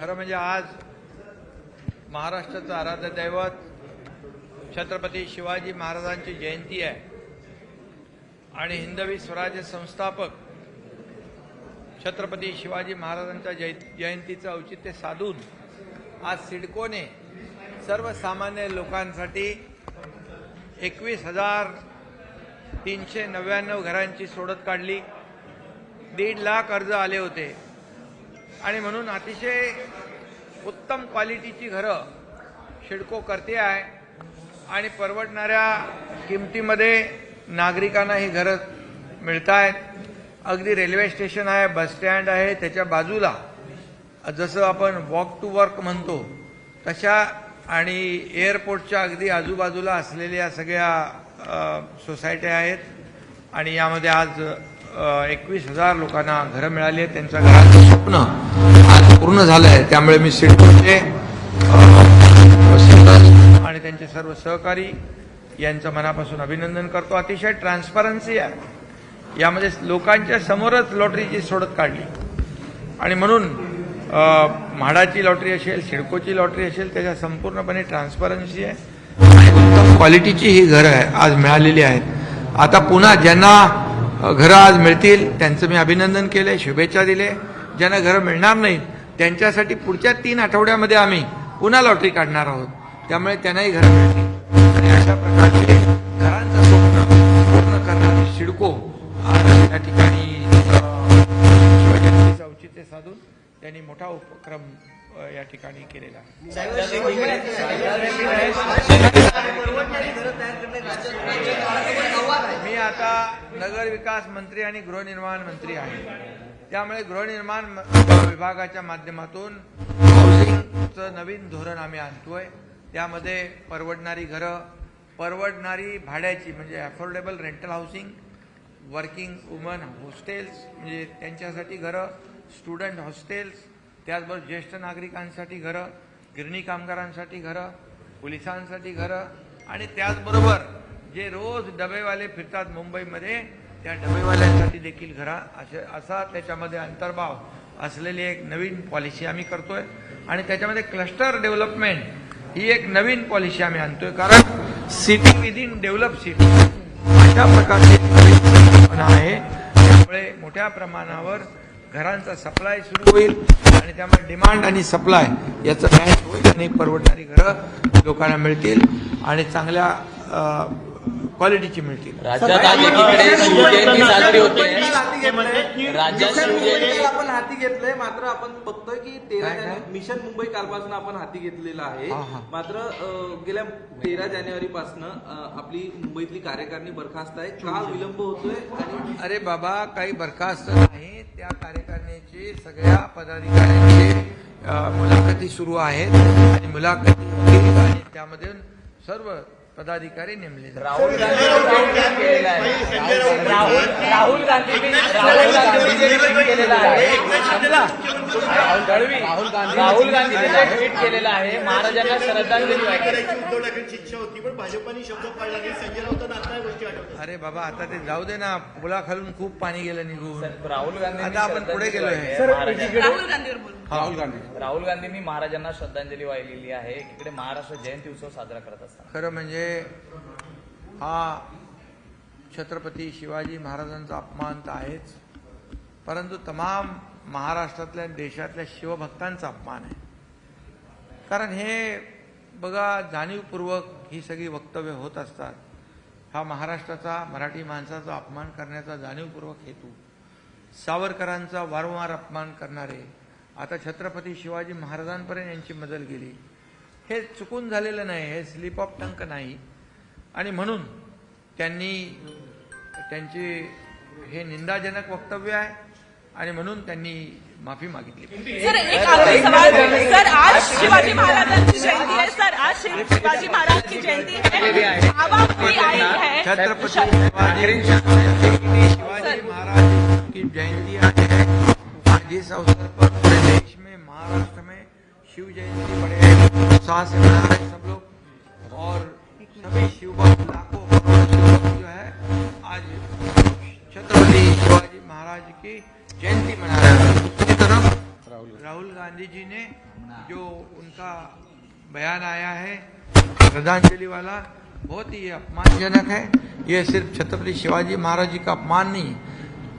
खरं म्हणजे आज महाराष्ट्राचं आराध्य दैवत छत्रपती शिवाजी महाराजांची जयंती आहे. आणि हिंदवी स्वराज्य संस्थापक छत्रपती शिवाजी महाराजांच्या जय जयंतीचं औचित्य साधून आज सिडकोने सर्वसामान्य लोकांसाठी एकवीस हजार तीनशे नव्याण्णव घरांची सोडत काढली. दीड लाख अर्ज आले होते. आणि म्हणून अतिशय उत्तम क्वालिटीची घरं शिडको करते आहे. आणि परवडणाऱ्या किमतीमध्ये नागरिकांना ही घरं मिळत आहेत. अगदी रेल्वे स्टेशन आहे बस स्टँड आहे त्याच्या बाजूला जसं आपण वॉक टू वर्क म्हणतो तशा आणि एअरपोर्टच्या अगदी आजूबाजूला असलेल्या सगळ्या सोसायट्या आहेत. आणि यामध्ये आज एकवीस हजार लोकांना घरं मिळाली आहेत त्यांच्या घराचं स्वप्न आज पूर्ण झालं आहे त्यामुळे मी सिडकोचे आणि त्यांचे सर्व सहकारी यांचं मनापासून अभिनंदन करतो. अतिशय ट्रान्सपरन्सी आहे. यामध्ये लोकांच्या समोरच लॉटरीची सोडत काढली. आणि म्हणून म्हाडाची लॉटरी असेल सिडकोची लॉटरी असेल त्याच्या संपूर्णपणे ट्रान्सपरन्सी आहे. आणि उत्तम क्वालिटीची ही घरं आहे आज मिळालेली आहेत. आता पुन्हा ज्यांना घरं आज मिळतील त्यांचं मी अभिनंदन केले शुभेच्छा दिले. ज्यांना घरं मिळणार नाही त्यांच्यासाठी पुढच्या तीन आठवड्यामध्ये आम्ही पुन्हा लॉटरी काढणार आहोत. त्यामुळे त्यांनाही घरं मिळतील. आणि अशा प्रकारचे घरांचं स्वप्न पूर्ण करणारी शिडको आज या ठिकाणी शिवजयंतीचं औचित्य साधून त्यांनी मोठा उपक्रम या ठिकाणी केलेला आहे मी आता नगर विकास मंत्री आणि गृहनिर्माण मंत्री आहे त्यामुळे गृहनिर्माण विभागाच्या माध्यमातून हाऊसिंगचं नवीन धोरण आम्ही आणतोय. त्यामध्ये परवडणारी घरं परवडणारी भाड्याची म्हणजे affordable rental housing working women hostels म्हणजे त्यांच्यासाठी घरं स्टुडंट हॉस्टेल्स त्याचबरोबर ज्येष्ठ नागरिकांसाठी घरं गिरणी कामगारांसाठी घरं पोलिसांसाठी घरं आणि त्याचबरोबर जे रोज डबेवाले फिरतात मुंबईमध्ये त्या डबेवाल्यांसाठी देखील घरा असे असा त्याच्यामध्ये अंतर्भाव असलेली एक नवीन पॉलिसी आम्ही करतोय. आणि त्याच्यामध्ये क्लस्टर डेव्हलपमेंट ही एक नवीन पॉलिसी आम्ही आणतोय. कारण सिटी विदिन डेव्हलप सिटी अशा प्रकारची नवीन आहे. त्यामुळे मोठ्या प्रमाणावर घरांचा सप्लाय सुरू होईल आणि त्यामुळे डिमांड आणि सप्लाय याचं मॅच होईल आणि परवडणारी घरं लोकांना मिळतील. आणि चांगल्या क्वालिटीची मिळतील. राज्यात आज एकीकडे शिवजयंती साजरी होते. राज्यात मिशन मुंबई शिवजयंती काल आपण हाती घेतलंय. मात्र आपण बघतोय की तेरा काय, काय? जाने- मिशन मुंबई कालपासून आपण हाती घेतलेलं आहे. मात्र गेल्या तेरा जानेवारी पासून आपली मुंबईतली कार्यकारिणी बरखास्त आहे. का विलंब होतोय आणि अरे बाबा काही बरखास्त नाही. त्या कार्यकारिणीची सगळ्या पदाधिकाऱ्यांची मुलाखती सुरू आहेत. आणि मुलाखती आणि त्यामध्ये सर्व पदाधिकारी नेमले. राहुल गांधी ट्विट केलेलं आहे. राहुल राहुल गांधींनी राहुल केलेलं आहे. राहुल दळवी राहुल गांधींनी जे ट्विट केलेलं आहे महाराजांना श्रद्धांजली करायची उद्धव ठाकरेंची इच्छा होती पण भाजपाने शब्द पाळला नाही संजय राऊतांना आता गोष्टी आठवतात अरे बाबा आता ते जाऊ दे ना पुलाखालून खूप पाणी गेलं निघून. राहुल गांधी आता आपण पुढे गेलोय. राहुल गांधी. राहुल गांधींनी महाराजांना श्रद्धांजली वाहिलेली आहे. एकीकडे महाराष्ट्र जयंती उत्सव साजरा करत असताना खरं म्हणजे हा छत्रपती शिवाजी महाराजांचा अपमान तर आहेच. परंतु तमाम महाराष्ट्रातल्या देशातल्या शिवभक्तांचा अपमान आहे. कारण हे बघा जाणीवपूर्वक ही सगळी वक्तव्य होत असतात. हा महाराष्ट्राचा मराठी माणसाचा अपमान करण्याचा जाणीवपूर्वक हेतू. सावरकरांचा वारंवार अपमान करणारे आता छत्रपती शिवाजी महाराजांपर्यंत यांची मजल गेली. हे चुकून झालेलं नाही हे स्लिप ऑफ टंक नाही. आणि म्हणून त्यांनी त्यांची हे निंदाजनक वक्तव्य आहे. आणि म्हणून त्यांनी माफ़ी मागितली. सर एक आखरी सवाल. सर आज शिवाजी महाराजांची जयंती है सर आज शिवाजी महाराज की जयंती है आवाम की आई है. छत्रपति शिवाजी महाराज की जयंती आज है आज जिस अवसर पर पूरे देश में महाराष्ट्र में शिव जयंती बड़े उत्साह से मना रहे सब लोग और सभी शिव महाराज की जयंती मना रहे हैं तरफ़ राहुल गांधी। जी ने जो उनका बयान आया है श्रद्धांजलि वाला बहुत ही अपमानजनक है। ये सिर्फ़ छत्रपति शिवाजी महाराज जी का अपमान नहीं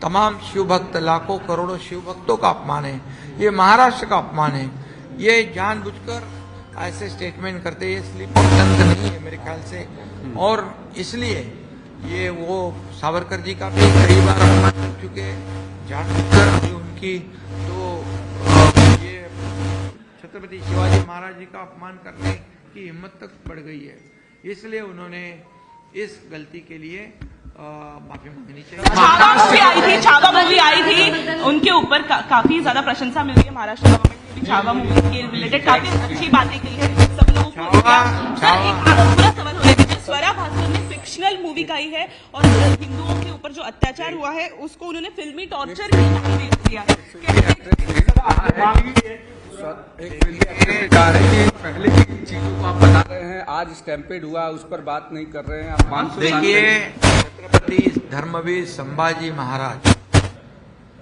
तमाम शिव भक्त लाखों करोड़ों शिव भक्तों का अपमान है। ये महाराष्ट्र का अपमान है। ये जानबूझकर ऐसे स्टेटमेंट करते ये स्लिप नहीं है मेरे ख्याल से। और इसलिए ये वो सावरकर जी का भी कई बार अपमान कर चुके जानबूझकर अभी उनकी तो ये छत्रपति शिवाजी महाराज जी का अपमान करने की हिम्मत तक बढ़ गई है। इसलिए उन्होंने इस गलती के लिए माफ़ी मांगनी चाहिए। छावा मूवी आई थी छावा मूवी आई थी। उनके ऊपर का, काफ़ी ज़्यादा प्रशंसा मिल रही है महाराष्ट्र गवर्नमेंट ने भी छावा मूवी के रिलेटेड काफ़ी अच्छी बातें की है। सब लोगों को पूरा सवाल होने दीजिए स्वरा ने फिक्शनल मूवी गाई है और हिंदुओं के ऊपर जो अत्याचार हुआ है, उसको उन्होंने फिल्मी टॉर्चर की दिया हैं कि पहले की चीज़ों को आप बता रहे हैं आज स्टैम्पेड हुआ उस पर बात नहीं कर रहे हैं आप पाँच सौ देखिए, छत्रपति धर्मवीर संभाजी महाराज,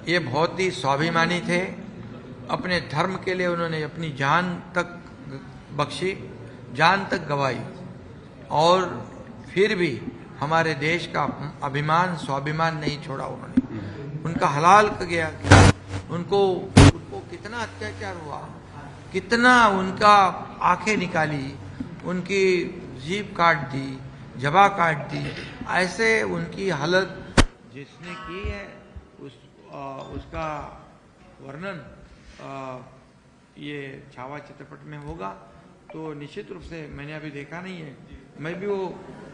ये बहुत ही स्वाभिमानी थे। अपने धर्म के लिए उन्होंने अपनी जान तक बख्शी, जान तक गवाई। और फिर भी हमारे देश का अभिमान स्वाभिमान नहीं छोड़ा उन्होंने। उनका हलाल गया। उनको उनको कितना अत्याचार हुआ कितना उनका आँखें निकाली उनकी जीप काट दी जबा काट दी। ऐसे उनकी हालत जिसने की है उस आ, उसका वर्णन आ, ये छावा चित्रपट में होगा। तो निश्चित रूप से मैंने अभी देखा नहीं है। मैं भी वो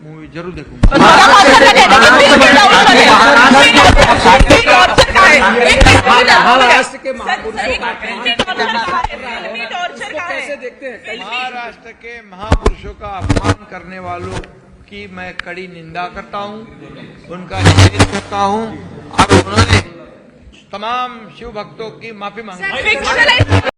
मूवी ज़रूर देखूँगा। महाराष्ट्र के महापुरुषों का देखते हैं महाराष्ट्र के महापुरुषों का अपमान करने वालों की मैं कड़ी निंदा करता हूँ, उनका निषेध करता हूँ। और उन्होंने तमाम शिव भक्तों की माफ़ी मांगी।